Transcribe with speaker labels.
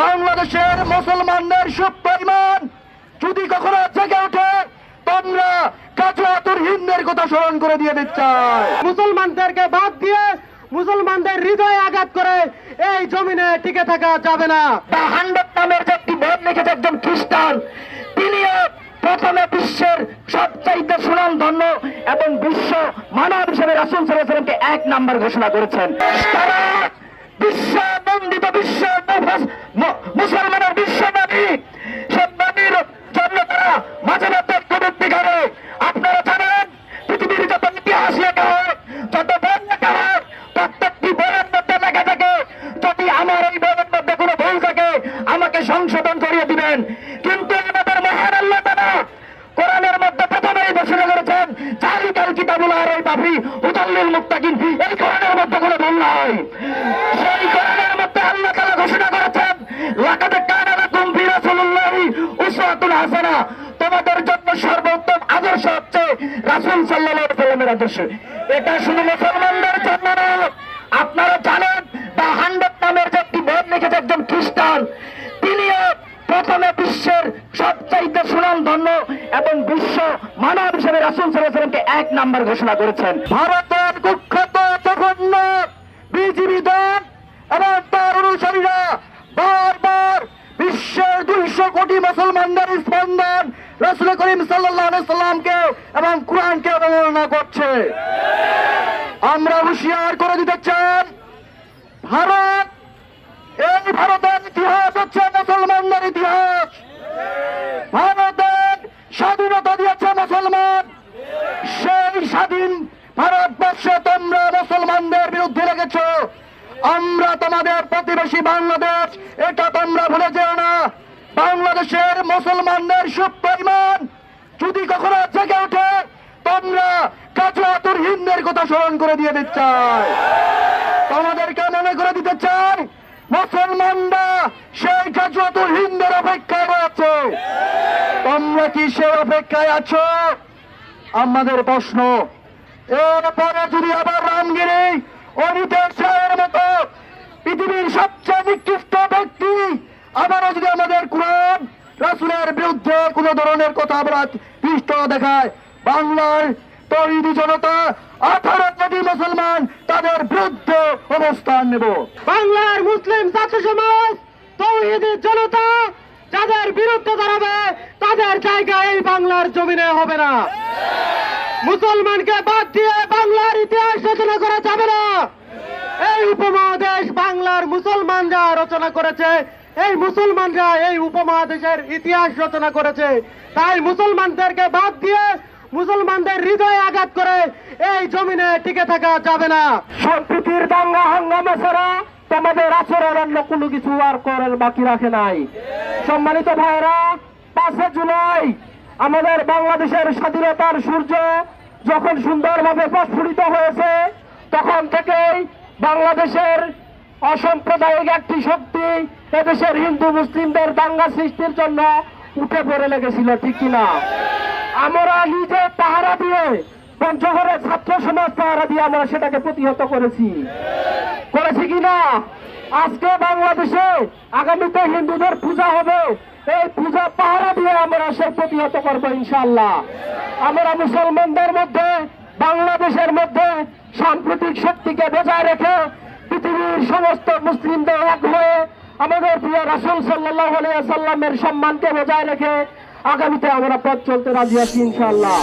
Speaker 1: বাংলাদেশের মুসলমানদের সুপরিমাণ যদি কখনো জেগে ওঠে তোমরা কাজুয়াতুর হিন্দের কথা স্মরণ করে দিয়ে চাই।
Speaker 2: মুসলমানদেরকে বাদ দিয়ে মুসলমানদের হৃদয়ে আঘাত করে এই জমিনে টিকে থাকা যাবে না।
Speaker 1: দ্য হান্ড্রেড নামের যে একটি বই লিখেছে একজন খ্রিস্টান তিনিও প্রথমে বিশ্বের সবচাইতে সুনাম ধন্য এবং বিশ্ব মানব হিসেবে রাসুল সাল্লামকে এক নাম্বার ঘোষণা করেছেন। তারা বিশ্ব বন্দিত বিশ্ব মুসলমানের বিশ্ব নবী সব নবীর জন্য তারা মাঝে মধ্যে কটূক্তি করে। আপনারা জানেন, পৃথিবীর যত ইতিহাস লেখা হয়, যত বই লেখা হয়, প্রত্যেকটি বইয়ের মধ্যে লেখা থাকে, যদি আমার এই বইয়ের মধ্যে কোনো ভুল থাকে, আমাকে সংশোধন করিয়ে দিবেন। কিন্তু আমাদের মহান আল্লাহ তারা কোরআনের মধ্যে প্রথমেই ঘোষণা করেছেন জালিকাল কিতাবুল আর এই বাফি উদাল্লিল মুক্তাকিন এই কোরআনের মধ্যে কোনো ভুল নাই। সেই কোরআনের মধ্যে আল্লাহ তাআলা ঘোষণা রাসূলিল্লাহি হাসানা। তোমাদের জন্য সর্বোত্তম আদর্শ হচ্ছে রাসূল সাল্লাল্লাহু আলাইহি আদর্শ। এটা শুধু মুসলমানদের জন্য নয় আপনারা জানেন নামের যে একটি বই লিখেছে একজন খ্রিস্টান তিনিও প্রথমে বিশ্বের সবচাইতে সুনাম ধন্য এবং বিশ্ব মানব হিসেবে রাসুল সাল্লামকে এক নাম্বার ঘোষণা করেছেন। ভারতের কুখ্যাত জঘন্য বিজিবি দল এবং তার অনুসারীরা বারবার বিশ্বের দুইশো কোটি মুসলমানদের স্পন্দন রসুল করিম সাল্লামকে এবং কোরআনকে অবমাননা করছে। আমরা হুঁশিয়ার করে দিতে চান ভারত, এই ভারতের ইতিহাস হচ্ছে মুসলমানদের ইতিহাস। ভারতের স্বাধীনতা দিয়েছে মুসলমান। সেই স্বাধীন ভারতবর্ষে তোমরা মুসলমানদের বিরুদ্ধে লেগেছ। আমরা তোমাদের প্রতিবেশী বাংলাদেশ, এটা বাংলাদেশের মুসলমানদের সুপরিমাণ যদি কখনো জেগে ওঠে তোমরা কাজুয়াতুর হিন্দের কথা স্মরণ করে দিয়ে দিতে চাই। তোমাদেরকে মনে করে দিতে চাই, মুসলমানরা সেই কাজুয়াতুল হিন্দের অপেক্ষায় রয়েছে। তোমরা কি সেই অপেক্ষায় আছো? আমাদের প্রশ্ন, এরপরে যদি আবার রামগিরি অনিতেশ রায়ের মতো পৃথিবীর সবচেয়ে নিকৃষ্ট ব্যক্তি আবারও যদি আমাদের কোরআন রাসুলের বিরুদ্ধে কোন ধরনের কথা আমরা পৃষ্ঠ দেখায়। বাংলার তৈরি জনতা আঠারো কোটি মুসলমান তাদের বিরুদ্ধে অবস্থান নেব।
Speaker 2: বাংলার মুসলিম ছাত্র সমাজ তৌহিদের জনতা, যাদের বিরুদ্ধে দাঁড়াবে, তাদের জায়গা এই বাংলার জমিনে হবে না। মুসলমানকে বাদ দিয়ে বাংলার ইতিহাস রচনা করা যাবে না। এই উপমহাদেশ বাংলার মুসলমানরা রচনা করেছে এই মুসলমানরা এই উপমহাদেশের ইতিহাস রচনা করেছে। তাই মুসলমানদেরকে বাদ দিয়ে মুসলমানদের হৃদয়ে আঘাত করে এই জমিনে টিকে থাকা যাবে না।
Speaker 1: সম্প্রীতির দাঙ্গা হাঙ্গামা ছাড়া তোমাদের আচরণ অন্য কোনো কিছু আর করার বাকি রাখে নাই। সম্মানিত ভাইরা পাঁচে জুলাই আমাদের বাংলাদেশের স্বাধীনতার সূর্য যখন সুন্দরভাবে প্রস্ফুটিত হয়েছে, তখন থেকেই বাংলাদেশের অসাম্প্রদায়িক একটি শক্তি এদেশের হিন্দু মুসলিমদের দাঙ্গা সৃষ্টির জন্য উঠে পড়ে লেগেছিল, ঠিক কিনা? আমরা নিজে পাহারা দিয়ে পঞ্চগড়ের ছাত্র সমাজ পাহারা দিয়ে আমরা সেটাকে প্রতিহত করেছি। করেছি কিনা? আজকে বাংলাদেশে আগামীতে হিন্দুদের পূজা হবে, এই পূজা পাহারা দিয়ে আমরা সে প্রতিহত করব ইনশাল্লাহ আমরা মুসলমানদের মধ্যে, বাংলাদেশের মধ্যে সাম্প্রতিক শক্তিকে বজায় রেখে পৃথিবীর সমস্ত মুসলিমদের এক হয়ে আমাদের প্রিয় রাসুল সাল্লাহ সাল্লামের সম্মানকে বজায় রেখে আগামীতে আমরা পথ চলতে রাজি আছি ইনশাল্লাহ